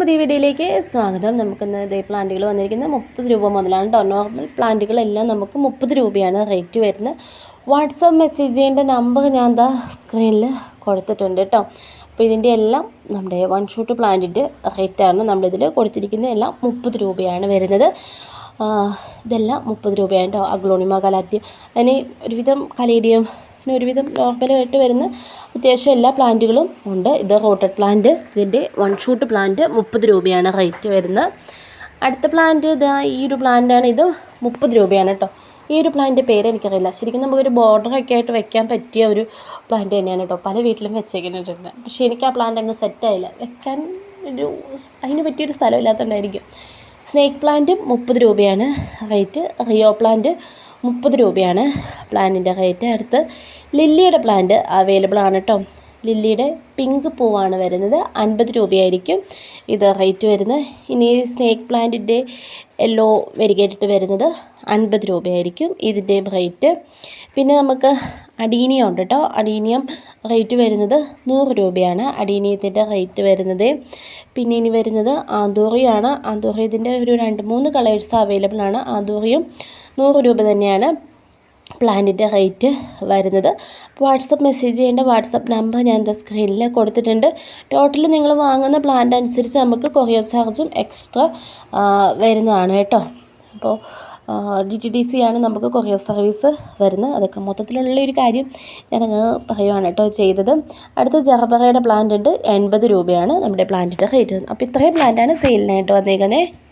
പുതിയ വീഡിയോയിലേക്ക് സ്വാഗതം. നമുക്കിന്ന് ഇതേ പ്ലാന്റുകൾ വന്നിരിക്കുന്നത് മുപ്പത് രൂപ മുതലാണ് കേട്ടോ നോർമൽ പ്ലാന്റുകളെല്ലാം നമുക്ക് മുപ്പത് രൂപയാണ് റേറ്റ് വരുന്നത്. വാട്സപ്പ് മെസ്സേജ് ചെയ്യേണ്ട നമ്പർ ഞാൻ എന്താ സ്ക്രീനിൽ കൊടുത്തിട്ടുണ്ട് കേട്ടോ അപ്പോൾ ഇതിന്റെ എല്ലാം നമ്മുടെ വൺ ഷൂട്ട് പ്ലാന്റിന്റെ റേറ്റാണ് നമ്മളിതിൽ കൊടുത്തിരിക്കുന്ന എല്ലാം മുപ്പത് രൂപയാണ് വരുന്നത്. ഇതെല്ലാം മുപ്പത് രൂപയാണ് കേട്ടോ അഗ്ലോണിമ കലാത്തി അതിന് ഒരുവിധം കലേഡിയം പിന്നെ ഒരുവിധം നോർമലായിട്ട് വരുന്ന അത്യാവശ്യം എല്ലാ പ്ലാന്റുകളും ഉണ്ട്. ഇത് റോട്ടഡ് പ്ലാന്റ് ഇതിന്റെ വൺ ഷൂട്ട് പ്ലാന്റ് മുപ്പത് രൂപയാണ് റേറ്റ് വരുന്നത് അടുത്ത പ്ലാന്റ് ഇതാ ഈ ഒരു പ്ലാന്റാണ് ഇത് മുപ്പത് രൂപയാണ് കേട്ടോ ഈ ഒരു പ്ലാന്റിന്റെ പേര് എനിക്കറിയില്ല. ശരിക്കും നമുക്കൊരു ബോർഡറൊക്കെ ആയിട്ട് വെക്കാൻ പറ്റിയ ഒരു പ്ലാന്റ് തന്നെയാണ് കേട്ടോ പല വീട്ടിലും വെച്ചേക്കുന്നുണ്ട് പക്ഷേ എനിക്ക് ആ പ്ലാന്റ് അങ്ങ് സെറ്റായില്ല വെക്കാൻ ഒരു അതിന് പറ്റിയൊരു സ്ഥലമില്ലാത്തതുകൊണ്ടായിരിക്കും സ്നേക്ക് പ്ലാന്റ് മുപ്പത് രൂപയാണ്. റേറ്റ് റിയോ പ്ലാന്റ് മുപ്പത് രൂപയാണ് പ്ലാന്റിന്റെ റേറ്റ്. അടുത്ത് ലില്ലിയുടെ പ്ലാന്റ് അവൈലബിൾ ആണ് കേട്ടോ ലില്ലിയുടെ പിങ്ക് പൂവാണ് വരുന്നത്. അൻപത് രൂപയായിരിക്കും ഇത് റേറ്റ് വരുന്നത്. ഇനി സ്നേക്ക് പ്ലാന്റിന്റെ യെല്ലോ വരികയായിട്ട് വരുന്നത് അൻപത് രൂപയായിരിക്കും ഇതിന്റെയും റേറ്റ്. പിന്നെ നമുക്ക് അടീനിയം ഉണ്ട് കേട്ടോ അടീനിയം റേറ്റ് വരുന്നത് നൂറ് രൂപയാണ് അടീനിയത്തിന്റെ റേറ്റ് വരുന്നത്. പിന്നെ ഇനി വരുന്നത് ആന്തൂറിയാണ്. ആന്തൂറിയതിന്റെ ഒരു രണ്ട് മൂന്ന് കളേഴ്സ് അവൈലബിൾ ആണ്. ആന്തൂറിയും നൂറ് രൂപ തന്നെയാണ് പ്ലാനിന്റെ റേറ്റ് വരുന്നത്. വാട്സപ്പ് മെസ്സേജ് ചെയ്യേണ്ട വാട്സപ്പ് നമ്പർ ഞാൻ എന്താ സ്ക്രീനിൽ കൊടുത്തിട്ടുണ്ട്. ടോട്ടൽ നിങ്ങൾ വാങ്ങുന്ന പ്ലാന്റ് അനുസരിച്ച് നമുക്ക് കൊറിയർ ചാർജും എക്സ്ട്രാ വരുന്നതാണ് കേട്ടോ. അപ്പോൾ ഡി ടി ഡി സി ആണ് നമുക്ക് കൊറിയർ സർവീസ് വരുന്നത്. അതൊക്കെ മൊത്തത്തിലുള്ള ഒരു കാര്യം ഞാനങ്ങ് പറയുവാണ് കേട്ടോ ചെയ്തത്. അടുത്ത ജർബറയുടെ പ്ലാന്റ് ഉണ്ട് എൺപത് രൂപയാണ് നമ്മുടെ പ്ലാന്റിന്റെ റേറ്റ്. അപ്പോൾ ഇത്രയും പ്ലാന്റാണ് സെയിലിനായിട്ട് വന്നേക്കുന്നത്